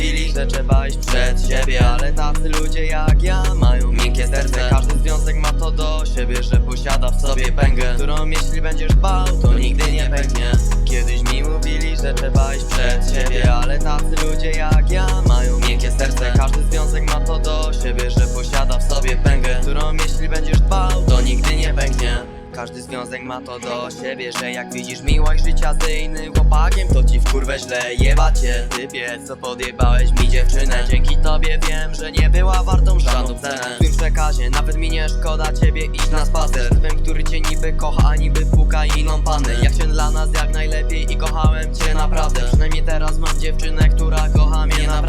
mówili, że trzeba iść przed siebie Ale tacy ludzie jak ja mają miękkie serce. Każdy związek ma to do siebie, że posiada w sobie pęgę Którą jeśli będziesz bał, to nigdy nie pęknie. Kiedyś mi mówili, że trzeba iść przed siebie Ale tacy ludzie jak ja mają miękkie serce. Każdy związek ma to do siebie, że posiada w sobie pęgę Którą jeśli będziesz bał, każdy związek ma to do siebie, że jak widzisz miłość życia z innym chłopakiem To ci w kurwę źle jebacie Typie, co podjebałeś mi dziewczynę. Dzięki tobie wiem, że nie była wartą żadną cenę. W tym przekazie nawet mi nie szkoda ciebie iść na spacer. Typem, który cię niby kocha, a niby puka inną panę. Jak się dla nas jak najlepiej i kochałem cię naprawdę. Przynajmniej teraz mam dziewczynę, która kocha mnie naprawdę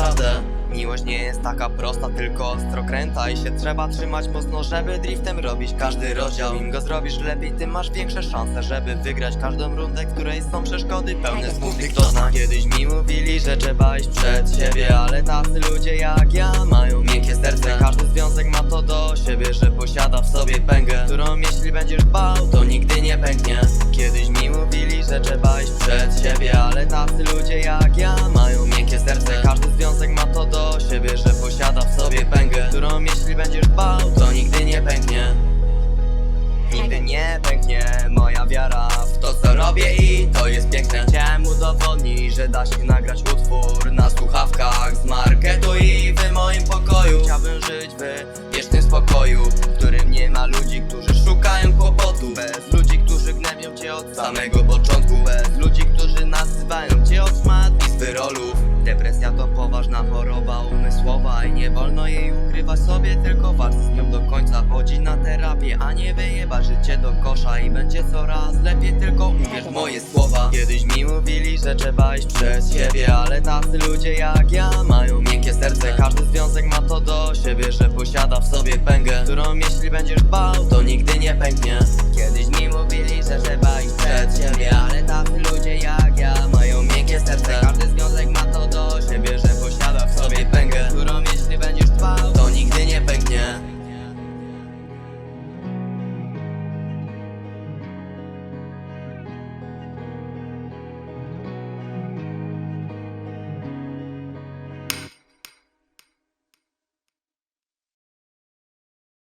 jest taka prosta, tylko ostro kręta I się trzeba trzymać mocno, żeby driftem robić każdy rozdział. Im go zrobisz lepiej, tym masz większe szanse Żeby wygrać każdą rundę, której są przeszkody pełne smutnych Kto zna, kiedyś mi mówili, że trzeba iść przed siebie Ale tacy ludzie jak ja mają miękkie serce. Każdy związek ma to do siebie, że posiada w sobie pęgę Którą jeśli będziesz bał, to nigdy nie pęknie. Kiedyś mi mówili, że trzeba iść przed siebie Ale tacy ludzie jak ja mają miękkie serce. Każdy związek ma to do że posiada w sobie pęgę Którą jeśli będziesz bał, to nigdy nie pęknie. Nigdy nie pęknie moja wiara w to co robię i to jest piękne. Chciałem udowodnić, że da się nagrać utwór na słuchawkach z marketu i w moim pokoju. Chciałbym żyć w wiecznym spokoju, w którym nie ma ludzi, którzy szukają kłopotu. Bez ludzi, którzy gnębią cię od samego początku. Bez ludzi, którzy nazywają cię od szmat i z wyrolów Depresja to poważna choroba umysłowa i nie wolno jej ukrywać. Sobie, tylko walcz z nią do końca. Chodzi na terapię, a nie wyjeba życie do kosza i będzie coraz lepiej, tylko uwierz moje słowa. Kiedyś mi mówili, że trzeba iść przed siebie, ale tacy ludzie jak ja mają miękkie serce. Każdy związek ma to do siebie, że posiada w sobie pęgę Którą jeśli będziesz bał, to nigdy nie pęknie